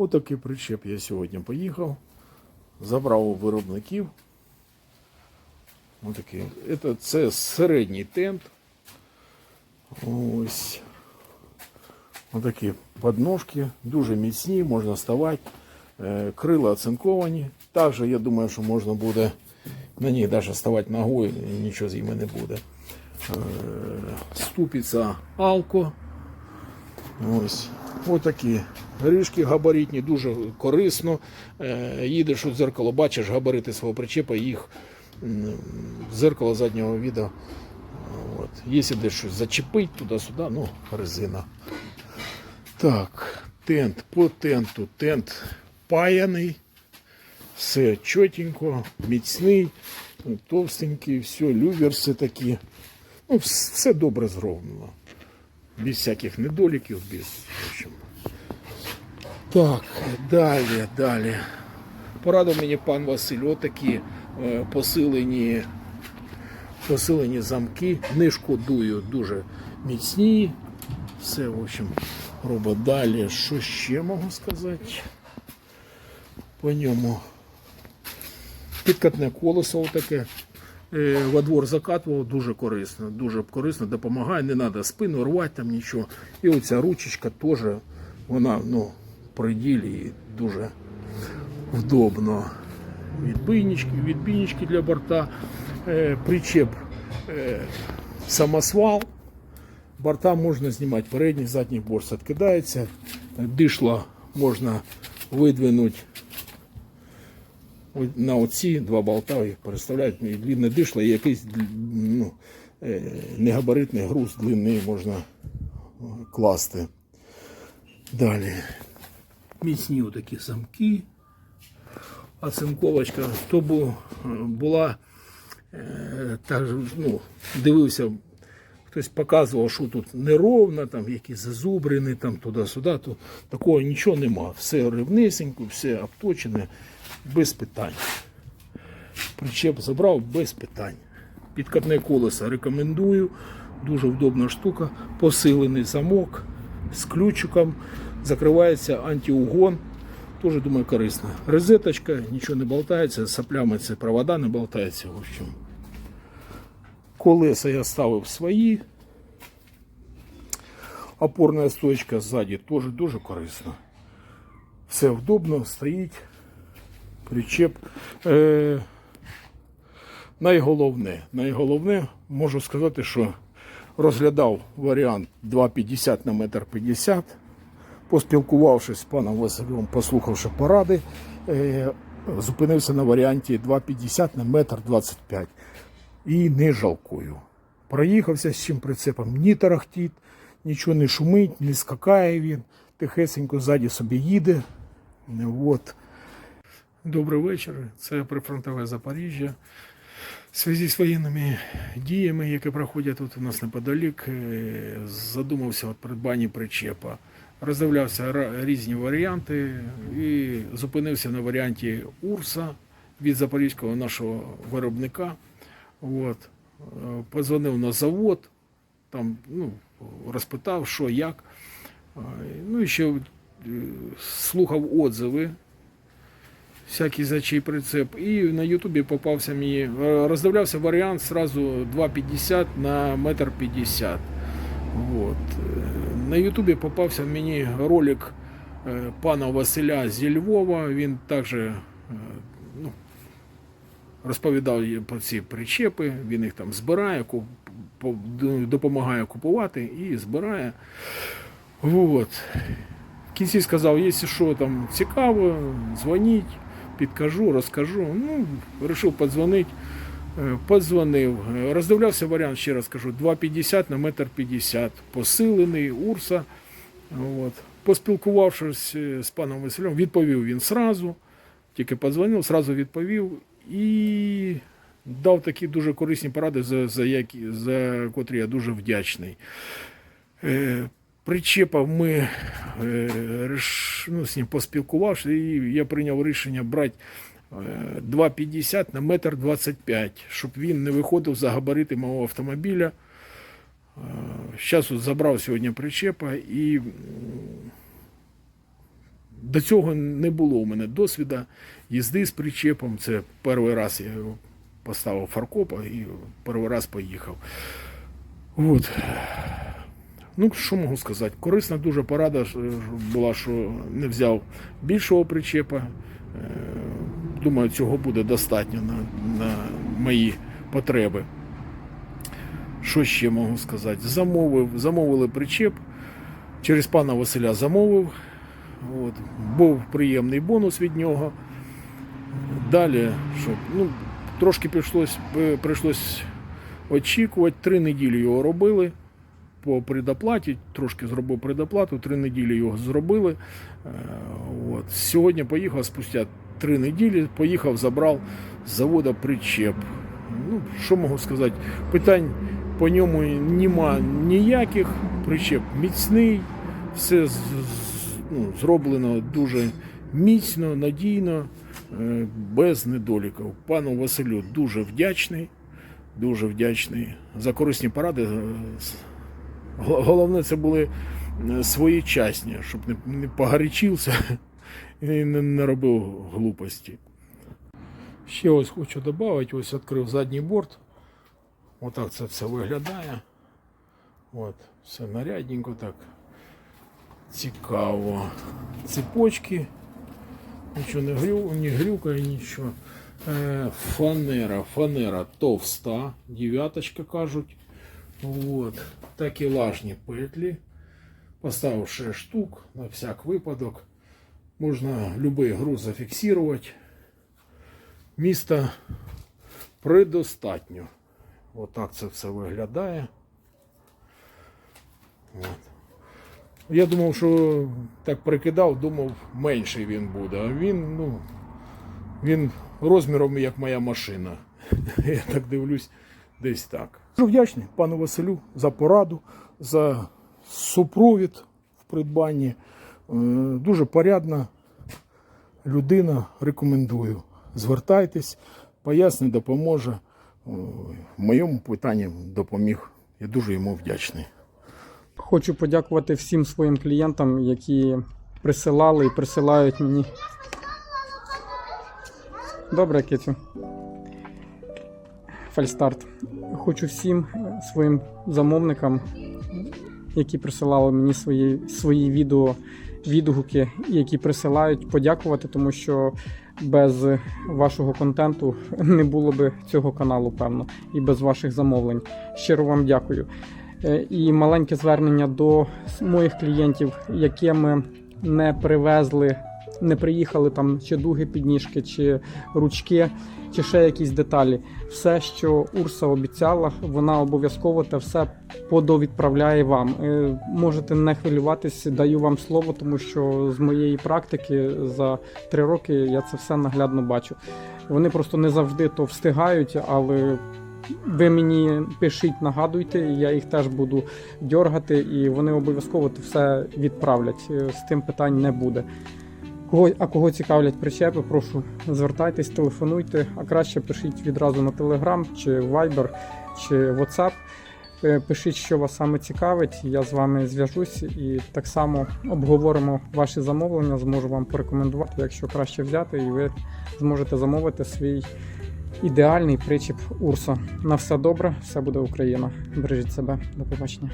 Отакий причеп я сьогодні поїхав. Забрав у виробників. Отакий. Це, це середній тент. Ось. Отакі подножки, дуже міцні, можна ставати. Е, Крила оцинковані. Також я думаю, що можна буде на них навіть ставати ногою, і нічого з ними не буде. Е, Ступиця Алко. Ось. Ось такі гришки габаритні, дуже корисно. Е, Їдеш у дзеркало, бачиш габарити свого причепа, їх в зеркало заднього відео. От. Якщо десь щось зачепить туди-сюди, ну, резина. Так, тент по тенту. Тент паяний. Все чотенько, міцний, товстенький, все, люверси такі. Ну, все добре зроблено. Без всяких недоліків, без. В общем. Так, далі, далі. Порадив мені пан Василь, отакі е, посилені, посилені замки, не шкодую, дуже міцні. Все, в общем, робить далі. Що ще можу сказати? По ньому підкатне колесо таке. Во двор закатував, дуже корисно, дуже корисно, допомагає, не треба спину рвати там нічого. І оця ручечка теж, вона ну, при ділі дуже вдобно. Відбійнички, відбійнички для борта, е, причеп е, самосвал. Борта можна знімати передній, задній борт відкидається. Дишло можна видвинути на оці два болта переставляють і длинне дишло і якийсь ну, е, негабаритний груз длинний можна класти. Далі. Міцні отакі замки. Оцинковочка. То бу- була, е, же, ну, дивився, хтось показував, що тут неровно, там якісь зазубрини, там туди-сюди, то такого нічого нема. Все рівнесенько, все обточене, без питань. Причеп забрав без питань. Підкатне колесо рекомендую. Дуже вдобна штука. Посилений замок з ключиком. Закривається антиугон. Теж думаю корисно. Розеточка, нічого не болтається, саплями це провода не болтаються. В общем. Колеса я ставив свої. Опорна стойка ззаді теж дуже корисно. Все вдобно, стоїть. Причеп. Е, найголовне, найголовне, можу сказати, що розглядав варіант 2,50 на 1,50 м. Поспілкувавшись з паном Василем, послухавши поради, е, зупинився на варіанті 2,50 на 1,25 м. І не жалкую. Проїхався з цим прицепом, ні тарахтить, нічого не шумить, не скакає він, тихесенько ззаді собі їде. От. Добрий вечір. Це прифронтове Запоріжжя. В зв'язку з воєнними діями, які проходять тут у нас неподалік, е, задумався о придбанні причепа. Роздивлявся різні варіанти і зупинився на варіанті Урса від запорізького нашого виробника. От. Позвонив на завод, там ну, розпитав, що як. Ну і ще е, слухав отзиви всякий за чий прицеп. І на Ютубі попався мені, е, роздивлявся варіант сразу 2,50 на 1,50 м. Вот. На Ютубі попався мені ролик е, пана Василя зі Львова. Він також е, ну, розповідав про ці причепи, він їх там збирає, допомагає купувати і збирає. Вот. В кінці сказав, якщо що там цікаво, дзвоніть, підкажу, розкажу. Ну, вирішив подзвонити. Е, Подзвонив, Е, роздивлявся варіант, ще раз кажу, 2,50 на 1,50 м, посилений, Урса. От. Поспілкувавшись е, з паном Василем, відповів він сразу, тільки подзвонив, сразу відповів і дав такі дуже корисні поради, за, за, які, за котрі я дуже вдячний. Е, Причепа ми е, ну, з ним поспілкувався, і я прийняв рішення брати 2,50 на 1,25 м, щоб він не виходив за габарити мого автомобіля. Зараз забрав сьогодні причепа і до цього не було у мене досвіду їзди з причепом. Це перший раз я поставив фаркопа і перший раз поїхав. От. Ну, що можу сказати? Корисна дуже порада е, була, що не взяв більшого причепа. Думаю, цього буде достатньо на, на мої потреби. Що ще можу сказати? Замовив, замовили причеп. Через пана Василя замовив. От. Був приємний бонус від нього. Далі, що, ну, трошки прийшлось, е, прийшлось очікувати. Три неділі його робили по предоплаті, трошки зробив предоплату, три неділі його зробили. Е, От. Сьогодні поїхав спустя три неділі, поїхав, забрав з заводу причеп. Ну, що можу сказати? Питань по ньому нема ніяких. Причеп міцний, все ну, зроблено дуже міцно, надійно, е, без недоліків. Пану Василю дуже вдячний. Дуже вдячний за корисні поради. Головне, це були е, своєчасні, щоб не, погарячився і не, не робив глупості. Ще ось хочу додати, ось відкрив задній борт. Отак це все виглядає. От, все нарядненько так. Цікаво. Цепочки. Нічого не, грю, не грюкає, нічого. Е, фанера, фанера товста, дев'яточка кажуть. От. Такелажні петлі. Поставив 6 штук на всяк випадок. Можна будь-який груз зафіксувати. Міста предостатньо. Отак це все виглядає. От. Я думав, що так прикидав, думав, менший він буде. А він, ну, він розміром як моя машина. Я так дивлюсь, десь так. Дуже вдячний пану Василю за пораду, за супровід в придбанні. Е, Дуже порядна людина. Рекомендую. Звертайтесь, поясни, допоможе. Е, моєму питанні допоміг. Я дуже йому вдячний. Хочу подякувати всім своїм клієнтам, які присилали і присилають мені. Добре, Китю. Фальстарт. Хочу всім своїм замовникам, які присилали мені свої, свої відео, відгуки, які присилають, подякувати, тому що без вашого контенту не було би цього каналу, певно, і без ваших замовлень. Щиро вам дякую. Е, І маленьке звернення до моїх клієнтів, якими не привезли, не приїхали там чи дуги підніжки, чи ручки, чи ще якісь деталі. Все, що Урса обіцяла, вона обов'язково те все подовідправляє вам. Е, Можете не хвилюватись, даю вам слово, тому що з моєї практики за три роки я це все наглядно бачу. Вони просто не завжди то встигають, але ви мені пишіть, нагадуйте, я їх теж буду дьоргати, і вони обов'язково це все відправлять. Е, З тим питань не буде. Кого, а кого цікавлять причепи, прошу звертайтесь, телефонуйте, а краще пишіть відразу на Telegram чи Viber чи WhatsApp. Е, Пишіть, що вас саме цікавить, я з вами зв'яжусь і так само обговоримо ваші замовлення, зможу вам порекомендувати, якщо краще взяти, і ви зможете замовити свій ідеальний причіп Урсо. На все добре, все буде Україна. Бережіть себе, до побачення.